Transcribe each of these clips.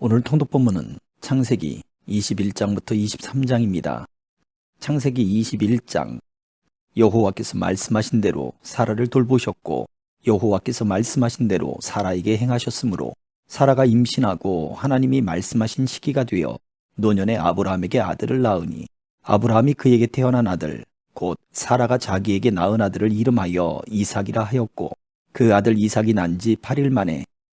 오늘 통독 본문은 창세기 21장부터 23장입니다. 창세기 21장 여호와께서 말씀하신 대로 사라를 돌보셨고 여호와께서 말씀하신 대로 사라에게 행하셨으므로 사라가 임신하고 하나님이 말씀하신 시기가 되어 노년에 아브라함에게 아들을 낳으니 아브라함이 그에게 태어난 아들 곧 사라가 자기에게 낳은 아들을 이름하여 이삭이라 하였고 그 아들 이삭이 난 지 8일 만에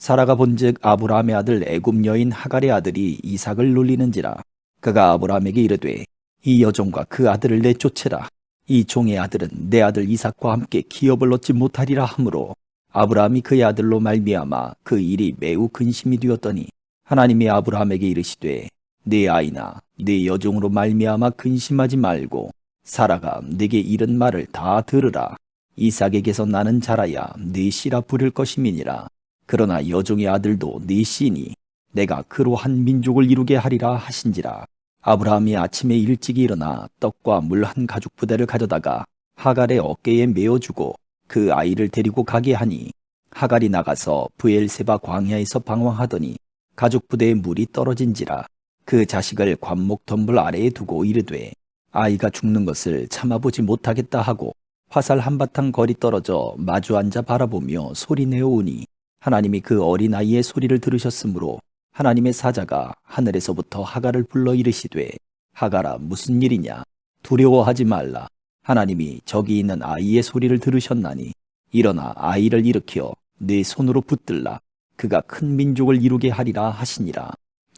사라가 본즉 아브라함의 아들 애굽 여인 하갈의 아들이 이삭을 놀리는지라. 그가 아브라함에게 이르되 이 여종과 그 아들을 내쫓으라. 이 종의 아들은 내 아들 이삭과 함께 기업을 얻지 못하리라 하므로 아브라함이 그의 아들로 말미암아 그 일이 매우 근심이 되었더니 하나님이 아브라함에게 이르시되 내 아이나 내 여종으로 말미암아 근심하지 말고 사라가 네게 이른 말을 다 들으라. 이삭에게서 나는 자라야 네 씨라 부를 것임이니라 그러나 여종의 아들도 네 씨니 내가 그로 한 민족을 이루게 하리라 하신지라. 아브라함이 아침에 일찍이 일어나 떡과 물 한 가죽 부대를 가져다가 하갈의 어깨에 메어주고 그 아이를 데리고 가게 하니 하갈이 나가서 부엘세바 광야에서 방황하더니 가죽 부대에 물이 떨어진지라 그 자식을 관목 덤불 아래에 두고 이르되 아이가 죽는 것을 참아보지 못하겠다 하고 화살 한바탕 거리 떨어져 마주 앉아 바라보며 소리내어 우니 하나님이 그 어린아이의 소리를 들으셨으므로 하나님의 사자가 하늘에서부터 하갈을 불러 이르시되 하갈아 무슨 일이냐? 두려워하지 말라. 하나님이 저기 있는 아이의 소리를 들으셨나니 일어나 아이를 일으켜 네 손으로 붙들라. 그가 큰 민족을 이루게 하리라 하시니라.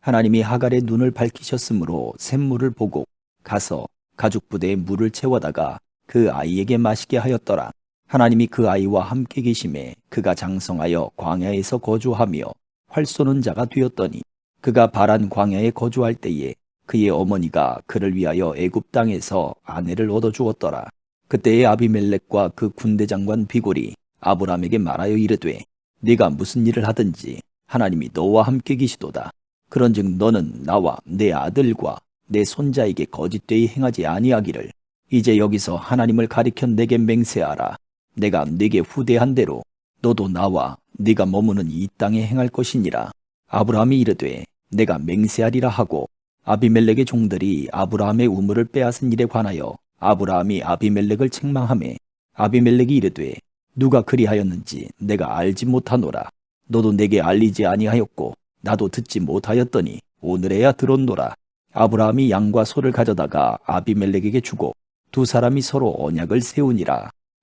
하나님이 하갈의 눈을 밝히셨으므로 샘물을 보고 가서 가죽 부대에 물을 채워다가 그 아이에게 마시게 하였더라 하나님이 그 아이와 함께 계심에 그가 장성하여 광야에서 거주하며 활 쏘는 자가 되었더니 그가 바란 광야에 거주할 때에 그의 어머니가 그를 위하여 애굽 땅에서 아내를 얻어 주었더라. 그때의 아비멜렉과 그 군대 장관 비골이 아브람에게 말하여 이르되 네가 무슨 일을 하든지 하나님이 너와 함께 계시도다. 그런즉 너는 나와 내 아들과 내 손자에게 거짓되이 행하지 아니하기를 이제 여기서 하나님을 가리켜 내게 맹세하라. 내가 네게 후대한 대로 너도 나와 네가 머무는 이 땅에 행할 것이니라. 아브라함이 이르되 내가 맹세하리라 하고 아비멜렉의 종들이 아브라함의 우물을 빼앗은 일에 관하여 아브라함이 아비멜렉을 책망하매 아비멜렉이 이르되 누가 그리하였는지 내가 알지 못하노라. 너도 내게 알리지 아니하였고 나도 듣지 못하였더니 오늘에야 들었노라. 아브라함이 양과 소를 가져다가 아비멜렉에게 주고 두 사람이 서로 언약을 세우니라.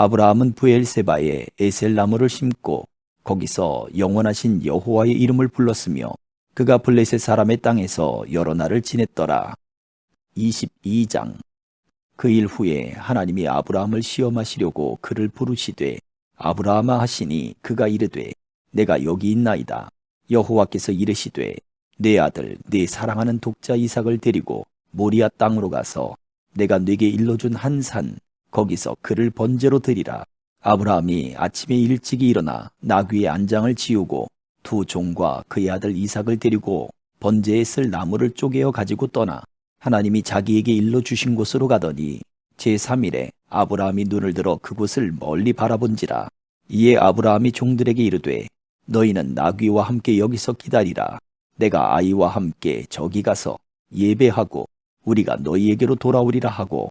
아브라함은 부엘세바에 에셀나무를 심고 거기서 영원하신 여호와의 이름을 불렀으며 그가 블레셋 사람의 땅에서 여러 날을 지냈더라. 22장 그 일 후에 하나님이 아브라함을 시험하시려고 그를 부르시되 아브라함아 하시니 그가 이르되 내가 여기 있나이다. 여호와께서 이르시되 내 아들 내 사랑하는 독자 이삭을 데리고 모리아 땅으로 가서 내가 네게 일러준 한 산 거기서 그를 번제로 드리라. 아브라함이 아침에 일찍이 일어나 나귀의 안장을 지우고 두 종과 그의 아들 이삭을 데리고 번제에 쓸 나무를 쪼개어 가지고 떠나 하나님이 자기에게 일러 주신 곳으로 가더니 제3일에 아브라함이 눈을 들어 그곳을 멀리 바라본지라 이에 아브라함이 종들에게 이르되 너희는 나귀와 함께 여기서 기다리라 내가 아이와 함께 저기 가서 예배하고 우리가 너희에게로 돌아오리라 하고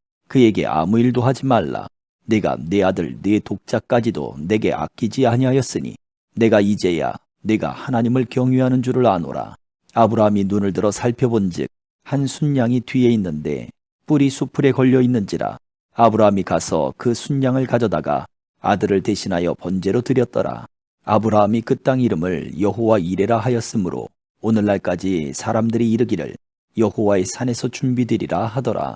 그에게 아무 일도 하지 말라. 내가 내 아들 내 독자까지도 내게 아끼지 아니하였으니 내가 이제야 내가 하나님을 경외하는 줄을 아노라. 아브라함이 눈을 들어 살펴본즉 한 순양이 뒤에 있는데 뿔이 수풀에 걸려 있는지라 아브라함이 가서 그 순양을 가져다가 아들을 대신하여 번제로 드렸더라. 아브라함이 그 땅 이름을 여호와 이레라 하였으므로 오늘날까지 사람들이 이르기를 여호와의 산에서 준비되리라 하더라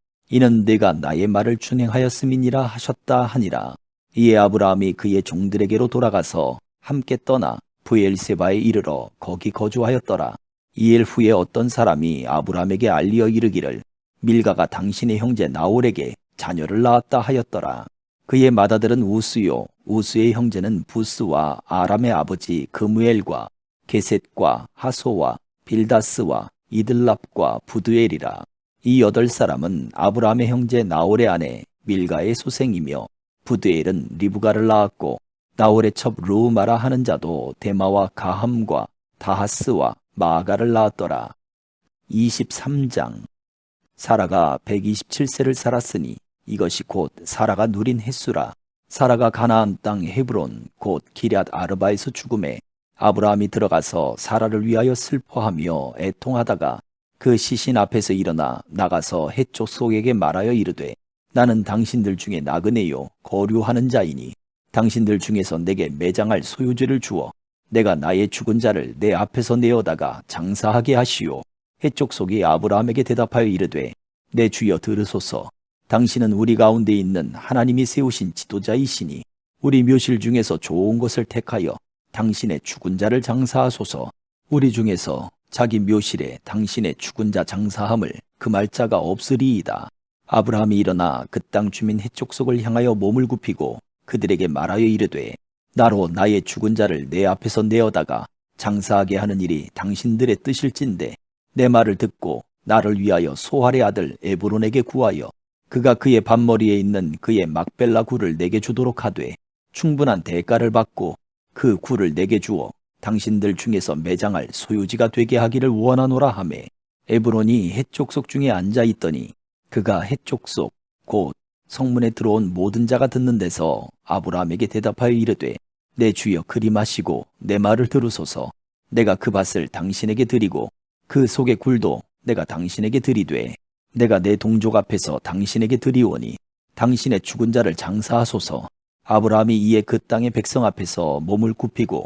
이는 내가 나의 말을 준행하였음이니라 하셨다 하니라. 이에 아브라함이 그의 종들에게로 돌아가서 함께 떠나 부엘세바에 이르러 거기 거주하였더라. 이일 후에 어떤 사람이 아브라함에게 알리어 이르기를 밀가가 당신의 형제 나홀에게 자녀를 낳았다 하였더라. 그의 맏아들은 우스요, 우스의 형제는 부스와 아람의 아버지 그무엘과 게셋과 하소와 빌다스와 이들랍과 부두엘이라. 이 여덟 사람은 아브라함의 형제 나홀의 아내 밀가의 소생이며 부드엘은 리브가를 낳았고 나홀의 첩 루마라 하는 자도 데마와 가함과 다하스와 마가를 낳았더라. 23장 사라가 127세를 살았으니 이것이 곧 사라가 누린 횟수라. 사라가 가나안 땅 헤브론 곧 기럇 아르바에서 죽음에 아브라함이 들어가서 사라를 위하여 슬퍼하며 애통하다가 그 시신 앞에서 일어나 나가서 해쪽 속에게 말하여 이르되 나는 당신들 중에 나그네요 거류하는 자이니 당신들 중에서 내게 매장할 소유지를 주어 내가 나의 죽은 자를 내 앞에서 내어다가 장사하게 하시오. 해쪽 속이 아브라함에게 대답하여 이르되 내 주여 들으소서. 당신은 우리 가운데 있는 하나님이 세우신 지도자이시니 우리 묘실 중에서 좋은 것을 택하여 당신의 죽은 자를 장사하소서. 우리 중에서 자기 묘실에 당신의 죽은 자 장사함을 금할 자가 없으리이다. 아브라함이 일어나 그 땅 주민 해족속을 향하여 몸을 굽히고 그들에게 말하여 이르되 나로 나의 죽은 자를 내 앞에서 내어다가 장사하게 하는 일이 당신들의 뜻일진데 내 말을 듣고 나를 위하여 소할의 아들 에브론에게 구하여 그가 그의 반머리에 있는 그의 막벨라 굴을 내게 주도록 하되 충분한 대가를 받고 그 굴을 내게 주어 당신들 중에서 매장할 소유지가 되게 하기를 원하노라 하매 에브론이 해족속 중에 앉아 있더니 그가 해족속 곧 성문에 들어온 모든 자가 듣는 데서 아브라함에게 대답하여 이르되 내 주여 그리 마시고 내 말을 들으소서. 내가 그 밭을 당신에게 드리고 그 속의 굴도 내가 당신에게 드리되 내가 내 동족 앞에서 당신에게 드리오니 당신의 죽은 자를 장사하소서. 아브라함이 이에 그 땅의 백성 앞에서 몸을 굽히고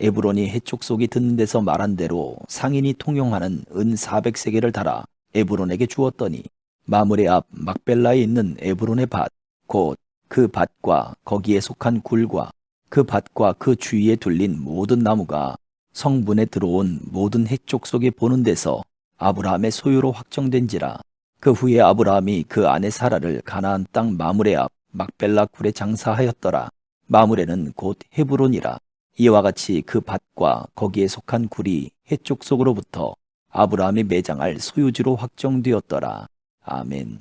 에브론이 해촉 속이 듣는 데서 말한 대로 상인이 통용하는 은 400세계를 달아 에브론에게 주었더니 마물의 앞 막벨라에 있는 에브론의 밭, 곧 그 밭과 거기에 속한 굴과 그 밭과 그 주위에 둘린 모든 나무가 성분에 들어온 모든 해쪽 속에 보는 데서 아브라함의 소유로 확정된지라. 그 후에 아브라함이 그 아내 사라를 가나안 땅 마물의 앞 막벨라 굴에 장사하였더라. 마물에는 곧 헤브론이라. 이와 같이 그 밭과 거기에 속한 굴이 해쪽 속으로부터 아브라함이 매장할 소유지로 확정되었더라. 아멘.